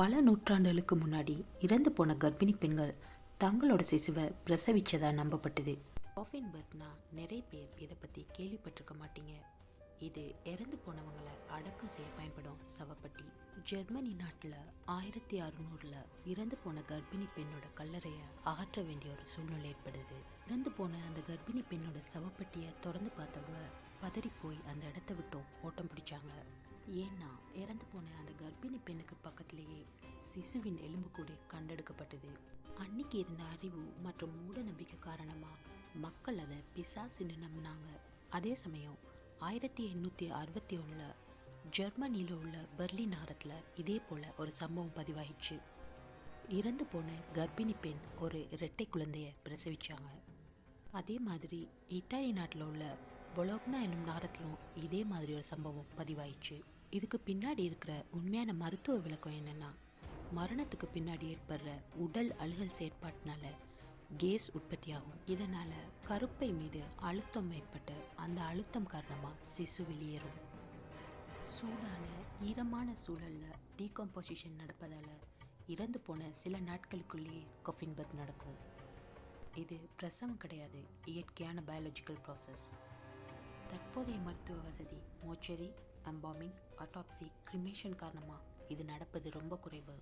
பல நூற்றாண்டுகளுக்கு முன்னாடி இறந்து போன கர்ப்பிணி பெண்கள் தங்களோட சிசுவை பிரசவிச்சதா நம்பப்பட்டது. காஃபின் நிறைய பேர் இதை பற்றி கேள்விப்பட்டிருக்க மாட்டீங்க. இது இறந்து போனவங்களை அடக்கம் செய்ய பயன்படும். சவப்பட்டி ஜெர்மனி நாட்டில் ஆயிரத்தி அறுநூறில் இறந்து போன கர்ப்பிணி பெண்ணோட கல்லறையை அகற்ற வேண்டிய ஒரு சூழ்நிலை ஏற்படுது. இறந்து போன அந்த கர்ப்பிணி பெண்ணோட சவப்பட்டியை திறந்து பார்த்தவங்க பதறி போய் அந்த இடத்த விட்டும் ஓட்டம் பிடிச்சாங்க. ஏன்னா இறந்து போன அந்த கர்ப்பிணி பெண்ணுக்கு பக்கத்திலேயே சிசுவின் எலும்புக்கூடு கண்டெடுக்கப்பட்டது. அன்னைக்கு இருந்த அறிவு மற்றும் மூட நம்பிக்கை காரணமாக மக்கள் அதை பிசாசுன்னு நம்பினாங்க. அதே சமயம் ஆயிரத்தி எண்ணூற்றி அறுபத்தி ஒன்றில் ஜெர்மனியில் உள்ள பெர்லின் நகரத்தில் இதே போல் ஒரு சம்பவம் பதிவாயிடுச்சு. இறந்து போன கர்ப்பிணி பெண் ஒரு இரட்டை குழந்தையை பிரசவிச்சாங்க. அதே மாதிரி இத்தாலி நாட்டில் உள்ள பொலோக்னா என்னும் நகரத்திலும் இதே மாதிரி ஒரு சம்பவம் பதிவாயிடுச்சு. இதுக்கு பின்னாடி இருக்கிற உண்மையான மருத்துவ விளக்கம் என்னென்னா மரணத்துக்கு பின்னாடி ஏற்படுற உடல் அழுகல் செயற்பாட்டினால கேஸ் உற்பத்தியாகும். இதனால கருப்பை மீது அழுத்தம் ஏற்பட்டு அந்த அழுத்தம் காரணமாக சிசு வெளியேறும். சூடான ஈரமான சூழலில் டீகம்போசிஷன் நடப்பதால் இறந்து போன சில நாட்களுக்குள்ளேயே கொஃபின் பத் நடக்கும். இது பிரசவம் கிடையாது இயற்கையான பயாலஜிக்கல் ப்ராசஸ் தற்போதைய மருத்துவ வசதி மோச்சரி அம்பாமிங் அட்டாப்சி கிரிமேஷன் காரணமாக இது நடப்பது ரொம்ப குறைவு.